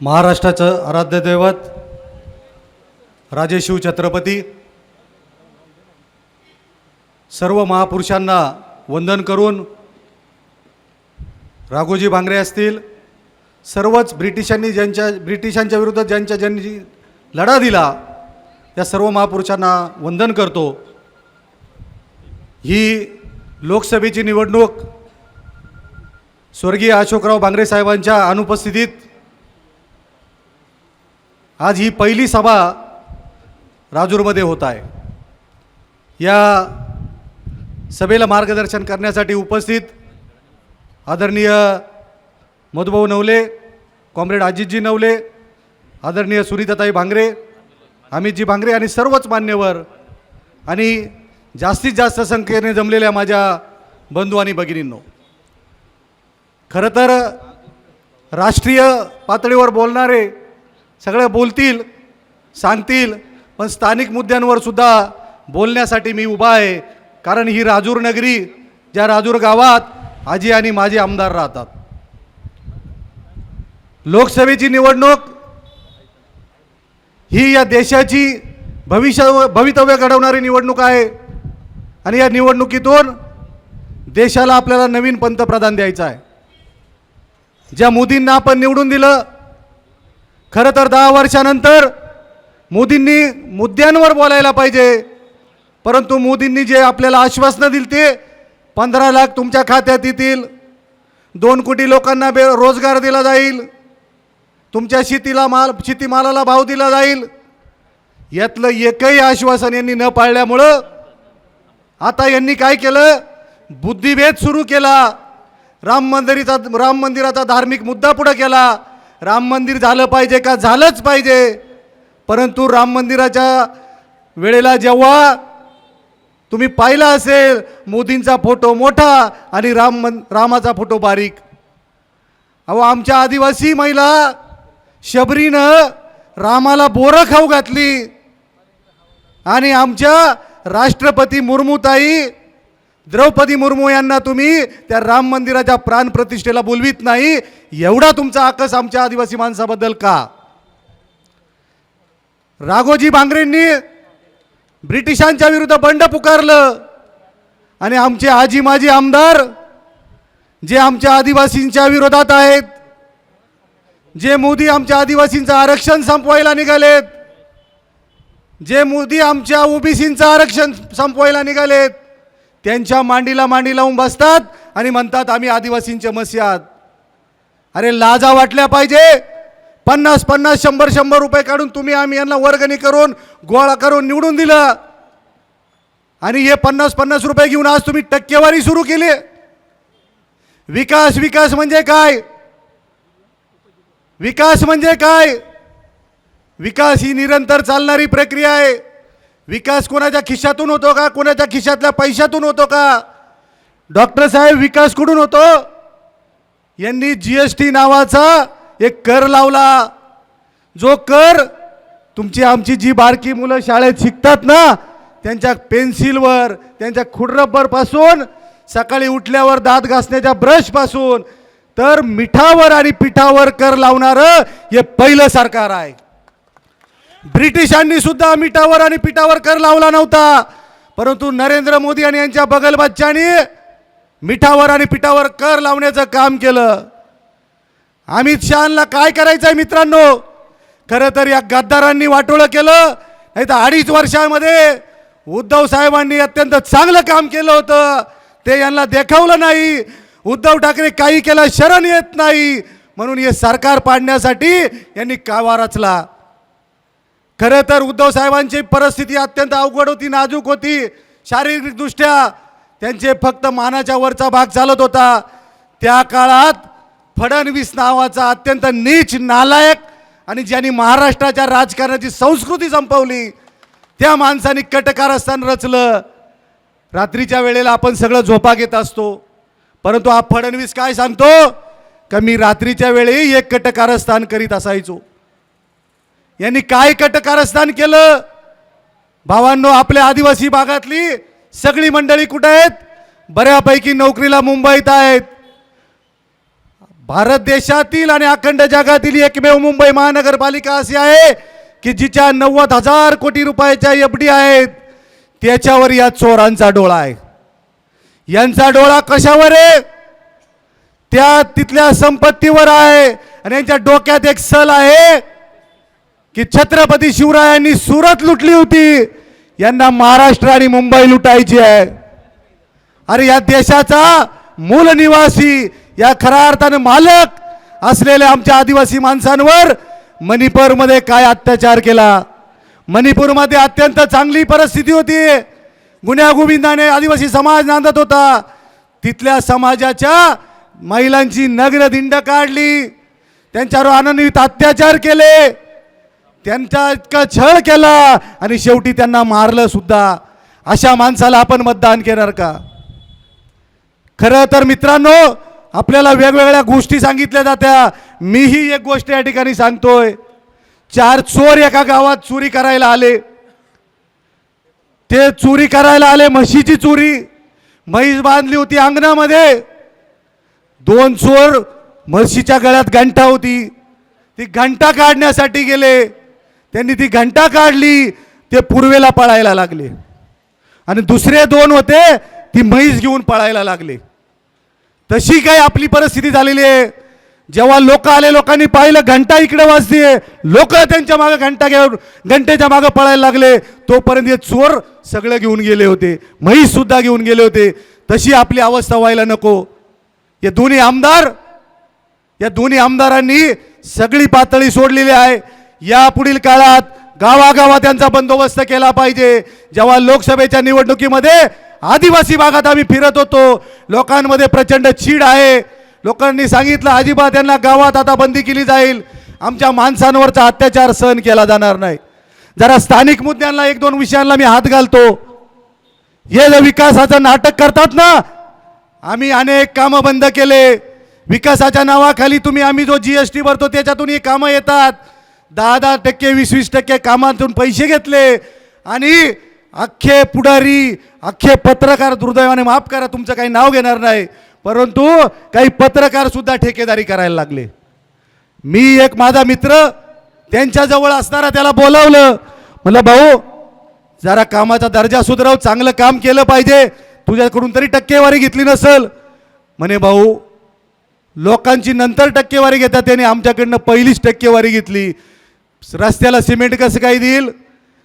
महाराष्ट्राचं आराध्य दैवत राजेशिव छत्रपती सर्व महापुरुषांना वंदन करून राघोजी भांगरे असतील सर्वच ब्रिटिशांनी ज्यांच्या ब्रिटिशांच्या विरुद्ध ज्यांच्या ज्यांनी लढा दिला त्या सर्व महापुरुषांना वंदन करतो. ही लोकसभेची निवडणूक स्वर्गीय अशोकराव भांगरे साहेबांच्या अनुपस्थितीत आज ही पहिली सभा राजूरमध्ये होत आहे. या सभेला मार्गदर्शन करण्यासाठी उपस्थित आदरणीय मधुभाऊ नवले कॉम्रेड अजितजी नवले आदरणीय सुनीताताई भांगरे अमितजी भांगरे आणि सर्वच मान्यवर आणि जास्तीत जास्त संख्येने जमलेल्या माझ्या बंधू आणि भगिनींनो खरं तर राष्ट्रीय पातळीवर बोलणारे सगळ्या बोलतील सांगतील पण स्थानिक मुद्द्यांवर सुद्धा बोलण्यासाठी मी उभा आहे. कारण ही राजूर नगरी ज्या राजूर गावात आजी आणि माझे आमदार राहतात. लोकसभेची निवडणूक ही या देशाची भविष्य भवितव्य घडवणारी निवडणूक आहे. आणि या निवडणुकीतून देशाला आपल्याला नवीन पंतप्रधान द्यायचा आहे. ज्या मोदींना आपण निवडून दिलं खरं तर दहा वर्षानंतर मोदींनी मुद्द्यांवर बोलायला पाहिजे. परंतु मोदींनी जे आपल्याला आश्वासनं दिली ते पंधरा लाख तुमच्या खात्यात येतील. दोन कोटी लोकांना बे रोजगार दिला जाईल. तुमच्या शेतीला माल शेतीमालाला भाव दिला जाईल. यातलं एकही आश्वासन यांनी न पाळल्यामुळं आता यांनी काय केलं? बुद्धिभेद सुरू केला. राम मंदिराचा राम मंदिराचा धार्मिक मुद्दा पुढं केला. राम मंदिर झालं पाहिजे का? झालंच पाहिजे. परंतु राम मंदिराच्या वेळेला जेव्हा तुम्ही पाहिला असेल मोदींचा फोटो मोठा आणि राम मन रामाचा फोटो बारीक. अहो आमच्या आदिवासी महिला शबरीनं रामाला बोरं खाऊ घातली. आणि आमच्या राष्ट्रपती मुर्मूताई द्रौपदी मुर्मू यांना तुम्ही त्या राम मंदिराच्या प्राणप्रतिष्ठेला बोलवीत नाही एवढा तुमचा आकस आमच्या आदिवासी माणसाबद्दल का? राघोजी भांगरेंनी ब्रिटिशांच्या विरुद्ध बंड पुकारलं आणि आमचे आजी माजी आमदार जे आमच्या आदिवासींच्या विरोधात आहेत जे मोदी आमच्या आदिवासींचं आरक्षण संपवायला निघालेत जे मोदी आमच्या ओबीसींचं आरक्षण संपवायला निघालेत त्यांच्या मांडीला मांडी लावून बसतात आणि म्हणतात आम्ही आदिवासींचे मस्यात अरे लाजा वाटल्या पाहिजे. पन्नास पन्नास शंभर शंभर रुपये काढून तुम्ही आम्ही यांना वर्गणी करून गोळा करून निवडून दिलं. आणि हे पन्नास पन्नास रुपये घेऊन आज तुम्ही टक्केवारी सुरू केली. विकास विकास म्हणजे काय? विकास म्हणजे काय? विकास ही निरंतर चालणारी प्रक्रिया आहे. विकास कोणाच्या खिशातून होतो का? कोणाच्या खिशातल्या पैशातून होतो का? डॉक्टर साहेब विकास कुठून होतो? यांनी जी एस टी नावाचा एक कर लावला. जो कर तुमची आमची जी बारकी मुलं शाळेत शिकतात ना त्यांच्या पेन्सिलवर त्यांच्या खुडरब्बरपासून सकाळी उठल्यावर दात घासण्याच्या ब्रशपासून तर मिठावर आणि पिठावर कर लावणारं हे पहिलं सरकार आहे. ब्रिटिशांनी सुद्धा मिठावर आणि पिठावर कर लावला नव्हता. परंतु नरेंद्र मोदी आणि यांच्या बगलबच्चांनी मिठावर आणि पिठावर कर लावण्याचं काम केलं. अमित शहाला काय करायचं आहे मित्रांनो? खरं तर या गद्दारांनी वाटोळं केलं नाही तर अडीच वर्षामध्ये उद्धव साहेबांनी अत्यंत चांगलं काम केलं होतं. ते यांना देखावलं नाही. उद्धव ठाकरे काही केला शरण येत नाही. म्हणून हे सरकार पाडण्यासाठी यांनी कावा रचला. खरं तर उद्धव साहेबांची परिस्थिती अत्यंत अवघड होती नाजूक होती. शारीरिकदृष्ट्या त्यांचे फक्त मानाच्या वरचा भाग चालत होता. त्या काळात फडणवीस नावाचा अत्यंत नीच नालायक आणि ज्यांनी महाराष्ट्राच्या राजकारणाची संस्कृती संपवली त्या माणसाने कटकारस्थान रचलं. रात्रीच्या वेळेला आपण सगळं झोपा घेत असतो. परंतु हा फडणवीस काय सांगतो? का मी रात्रीच्या वेळी एक कटकारस्थान करीत असायचो. यांनी काय कटकारस्थान केलं? भावांनो आपल्या आदिवासी भागातली सगळी मंडळी कुठं आहेत? बऱ्यापैकी नोकरीला मुंबईत आहेत. भारत देशातील आणि अखंड जगातील एकमेव मुंबई महानगरपालिका अशी आहे की जिच्या नव्वद हजार कोटी रुपयाच्या एफ डी आहेत. त्याच्यावर या चोरांचा डोळा आहे. यांचा डोळा कशावर आहे? त्या तिथल्या संपत्तीवर आहे. आणि यांच्या डोक्यात एक सल आहे. की छत्रपती शिवरायांनी सुरत लुटली होती. यांना महाराष्ट्र आणि मुंबई लुटायची आहे. अरे या देशाचा मूल निवासी या खऱ्या अर्थानं मालक असलेल्या आमच्या आदिवासी माणसांवर मणिपूरमध्ये काय अत्याचार केला? मणिपूरमध्ये अत्यंत चांगली परिस्थिती होती. गुन्ह्यागोविंदाने आदिवासी समाज नांदत होता. तिथल्या समाजाच्या महिलांची नग्न दिंड काढली. त्यांच्यावर आनंदित अत्याचार केले. त्यांचा इतका छळ केला आणि शेवटी त्यांना मारलं सुद्धा. अशा माणसाला आपण मतदान करणार का? खरं तर मित्रांनो आपल्याला वेगवेगळ्या गोष्टी सांगितल्या जात्या. मीही एक गोष्ट या ठिकाणी सांगतोय. चार चोर एका गावात चोरी करायला आले. ते चोरी करायला आले म्हशीची चोरी. म्हैस बांधली होती अंगणामध्ये. दोन चोर म्हशीच्या गळ्यात घंटा होती. ती घंटा काढण्यासाठी गेले. त्यांनी ती घंटा काढली ते पूर्वेला पळायला लागले. आणि दुसरे दोन होते ती म्हैस घेऊन पळायला लागले. तशी काय आपली परिस्थिती झालेली आहे. जेव्हा लोक आले लोकांनी पाहिलं घंटा इकडे वाजते. लोक त्यांच्या मागे घंटा घेऊन घंटेच्या मागे पळायला लागले. तोपर्यंत हे चोर सगळं घेऊन गेले होते. म्हैस सुद्धा घेऊन गेले होते. तशी आपली अवस्था व्हायला नको. हे दोन्ही आमदार या दोन्ही आमदारांनी सगळी पातळी सोडलेली आहे. या पुढील काळात गावागावात त्यांचा बंदोबस्त केला पाहिजे. जेव्हा लोकसभेच्या निवडणुकीमध्ये आदिवासी भागात आम्ही फिरत होतो लोकांमध्ये प्रचंड चीड आहे. लोकांनी सांगितलं अजिबात यांना गावात आता बंदी केली जाईल. आमच्या माणसांवरचा अत्याचार सहन केला जाणार नाही. जरा स्थानिक मुद्द्यांना एक दोन विषयांना मी हात घालतो. हे जे विकासाचं नाटक करतात ना आम्ही अनेक कामं बंद केले. विकासाच्या नावाखाली तुम्ही आम्ही जो जी एस टी भरतो त्याच्यातून ही कामं येतात. दहा दहा टक्के वीस वीस टक्के कामातून पैसे घेतले. आणि अख्खे पुढारी अख्खे पत्रकार दुर्दैवाने माफ करा तुमचं काही नाव घेणार नाही. परंतु काही पत्रकारसुद्धा ठेकेदारी करायला लागले. मी एक माझा मित्र त्यांच्याजवळ असणारा त्याला बोलावलं. म्हटलं भाऊ जरा कामाचा दर्जा सुधराव चांगलं काम केलं पाहिजे. तुझ्याकडून तरी टक्केवारी घेतली नसल. म्हणे भाऊ लोकांची नंतर टक्केवारी घेतात त्याने आमच्याकडनं पहिलीच टक्केवारी घेतली. रस्त्याला सिमेंट कसं काय देईल?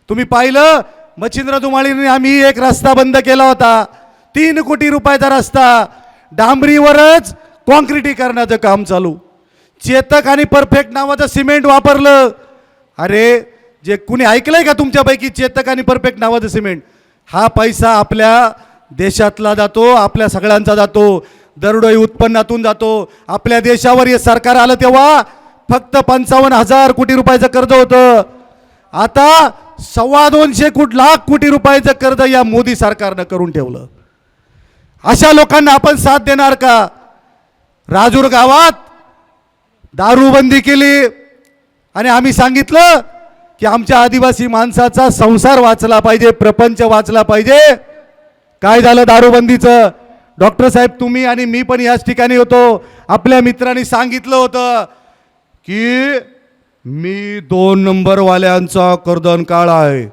तुम्ही पाहिलं? मच्छिंद्र दुमाळीने आम्ही एक रस्ता बंद केला होता. तीन कोटी रुपयाचा रस्ता. डांबरीवरच कॉन्क्रिटीकरणाचं काम चालू. चेतक आणि परफेक्ट नावाचं सिमेंट वापरलं. अरे जे कुणी ऐकलंय का तुमच्यापैकी चेतक आणि परफेक्ट नावाचं सिमेंट? हा पैसा आपल्या देशातला जातो आपल्या सगळ्यांचा जातो. दरडोई उत्पन्नातून जातो. आपल्या देशावर हे सरकार आलं तेव्हा फक्त पंचावन्न हजार कोटी रुपयाचं कर्ज होतं. आता सव्वा दोनशे कोट लाख कोटी रुपयाचं कर्ज या मोदी सरकारनं करून ठेवलं. अशा लोकांना आपण साथ देणार का? राजूर गावात दारूबंदी केली आणि आम्ही सांगितलं की आमच्या आदिवासी माणसाचा संसार वाचला पाहिजे प्रपंच वाचला पाहिजे. काय झालं दारूबंदीचं? डॉक्टर साहेब तुम्ही आणि मी पण याच ठिकाणी होतो. आपल्या मित्रांनी सांगितलं होतं की मी दोन नंबरवाल्यांचा कर्दन काळ आहे.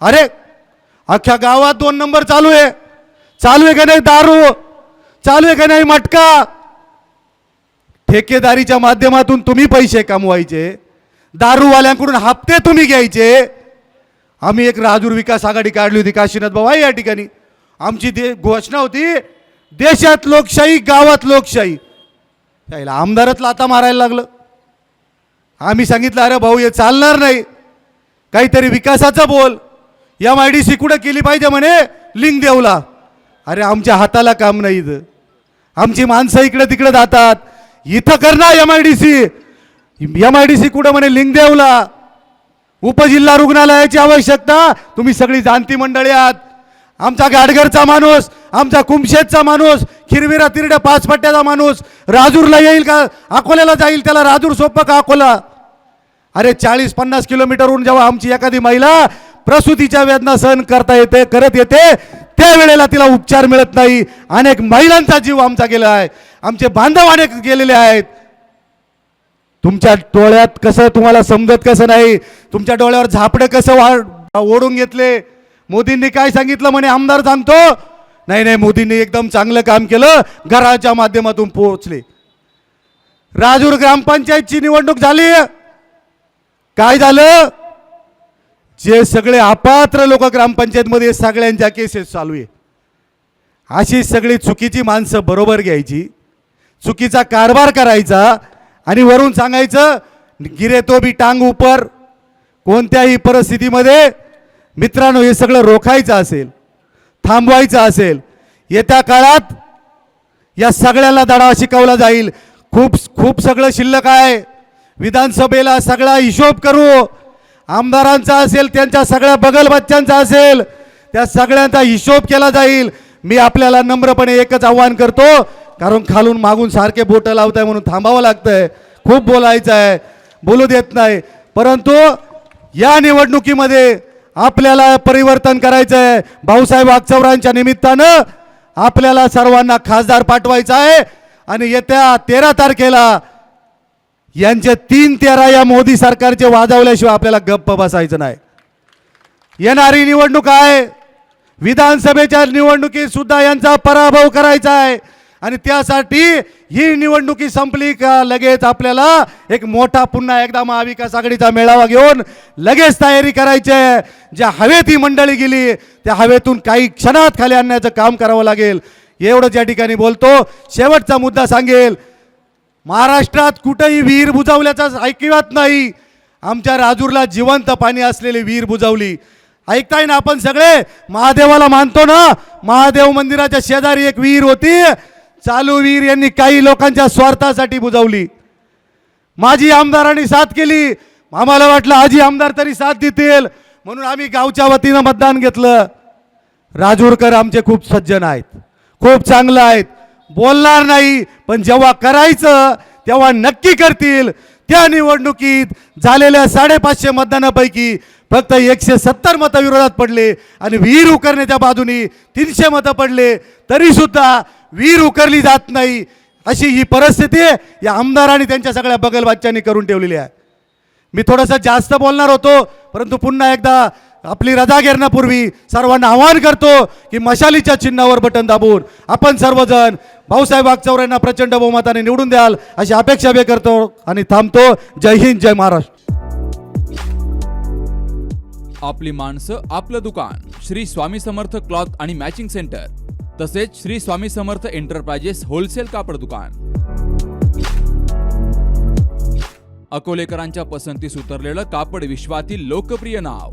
अरे अख्ख्या गावात दोन नंबर चालू आहे. चालू आहे का नाही दारू? चालू आहे का नाही मटका? ठेकेदारीच्या माध्यमातून तुम्ही पैसे कमवायचे. दारूवाल्यांकडून हप्ते तुम्ही घ्यायचे. आम्ही एक राजूर विकास आघाडी काढली होती काशीनाथ बाबा या ठिकाणी. आमची दे घोषणा होती देशात लोकशाही गावात लोकशाही. त्याला आमदारच लाता मारायला लागलं. आम्ही सांगितलं अरे भाऊ हे चालणार नाही. काहीतरी विकासाचं बोल. एम आय डी सी कुठं केली पाहिजे म्हणे? लिंक देवला. अरे आमच्या हाताला काम नाही इथं. आमची माणसं इकडे तिकडे जातात. इथं करणार M I D C M I D C कुठं म्हणे? लिंक देवला. उपजिल्हा रुग्णालयाची आवश्यकता? तुम्ही सगळी जाणती मंडळी आहात. आमचा गाडगरचा माणूस आमचा कुमशेतचा माणूस खिरविरा तिरड्या पाच पट्ट्याचा माणूस राजूरला येईल का? अकोल्याला जाईल त्याला राजूर सोपं का अकोला? अरे चाळीस पन्नास किलोमीटरहून जेव्हा आमची एखादी महिला प्रसूतीच्या वेदना सहन करता येते करत येते त्यावेळेला तिला उपचार मिळत नाही. अनेक महिलांचा जीव आमचा गेला आहे. आमचे बांधव अनेक गेलेले आहेत. तुमच्या डोळ्यात कसं तुम्हाला समजत कसं नाही? तुमच्या डोळ्यावर झापडं कसं वा ओढून घेतले? मोदींनी काय सांगितलं म्हणे? आमदार सांगतो. नाही नाही मोदींनी एकदम चांगलं काम केलं. घराच्या माध्यमातून पोहोचले. राजूर ग्रामपंचायतची निवडणूक झाली. काय झालं? जे सगळे अपात्र लोक ग्रामपंचायतमध्ये सगळ्यांच्या केसेस चालू आहे. अशी सगळी चुकीची माणसं बरोबर घ्यायची चुकीचा कारभार करायचा आणि वरून सांगायचं गिरे तो बी टांग उपर. कोणत्याही परिस्थितीमध्ये मित्रांनो हे सगळं रोखायचं असेल थांबवायचं असेल येत्या काळात या सगळ्याला धडा शिकवला जाईल. खूप खूप सगळं शिल्लक आहे. विधानसभेला सगळा हिशोब करू. आमदारांचा असेल त्यांच्या सगळ्या बगल बच्चांचा असेल त्या सगळ्यांचा हिशोब केला जाईल. मी आपल्याला नम्रपणे एकच आव्हान करतो कारण खालून मागून सारखे बोटं लावताय म्हणून थांबावं लागतंय. खूप बोलायचं आहे बोलू देत नाही. परंतु या निवडणुकीमध्ये आपल्याला परिवर्तन करायचं आहे भाऊसाहेब वागचौरांच्या निमित्तानं आपल्याला सर्वांना खासदार पाठवायचा आहे. आणि येत्या तेरा तारखेला यांच्या तीन तेरा या मोदी सरकारचे वाजवल्याशिवाय आपल्याला गप्प बसायचं नाही. येणारी निवडणूक आहे. विधानसभेच्या निवडणुकीत सुद्धा यांचा पराभव करायचा आहे. आणि त्यासाठी ही निवडणुकी संपली का लगेच आपल्याला एक मोठा पुन्हा एकदा महाविकास आघाडीचा मेळावा घेऊन लगेच तयारी करायची आहे. ज्या हवेत ही मंडळी गेली त्या हवेतून काही क्षणात खाली आणण्याचं काम करावं लागेल. एवढंच या ठिकाणी बोलतो. शेवटचा मुद्दा सांगेल. महाराष्ट्रात कुठंही विहीर बुजावल्याचा ऐकिवात नाही. आमच्या राजूरला जिवंत पाणी असलेली विहीर बुजवली. ऐकताय ना आपण सगळे? महादेवाला मानतो ना? महादेव मंदिराच्या शेजारी एक विहीर होती. चालू विहीर यांनी काही लोकांच्या स्वार्थासाठी बुजवली. माझी आमदारांनी साथ केली. आम्हाला वाटलं आजी आमदार तरी साथ देतील. म्हणून आम्ही गावच्या वतीनं मतदान घेतलं. राजूरकर आमचे खूप सज्जन आहेत. खूप चांगलं आहेत. बोलणार नाही पण जेव्हा करायचं तेव्हा नक्की करतील. त्या निवडणुकीत झालेल्या साडेपाचशे मतदानापैकी फक्त एकशे सत्तर मतं विरोधात पडले आणि विहीर उकरण्याच्या बाजूनी तीनशे मतं पडले तरीसुद्धा विहीर उकरली जात नाही अशी ही परिस्थिती या आमदारांनी त्यांच्या सगळ्या बगलबाच्यांनी करून ठेवलेली आहे. मी थोडंसं जास्त बोलणार होतो परंतु पुन्हा एकदा आपली रजा घेरण्यापूर्वी सर्वांना आवाहन करतो की मशालीच्या चिन्हावर बटन दाबून आपण सर्वजण भाऊसाहेब वागचौऱ्यांना प्रचंड बहुमताने निवडून द्याल अशी अपेक्षा व्यक्त करतो आणि थांबतो. जय हिंद जय महाराष्ट्र. आपली माणसं आपलं दुकान श्री स्वामी समर्थ क्लॉथ आणि मॅचिंग सेंटर तसेच श्री स्वामी समर्थ एंटरप्राइजेस होलसेल कापड दुकान. अकोलेकरांच्या पसंतीस उतरलेलं कापड विश्वातील लोकप्रिय नाव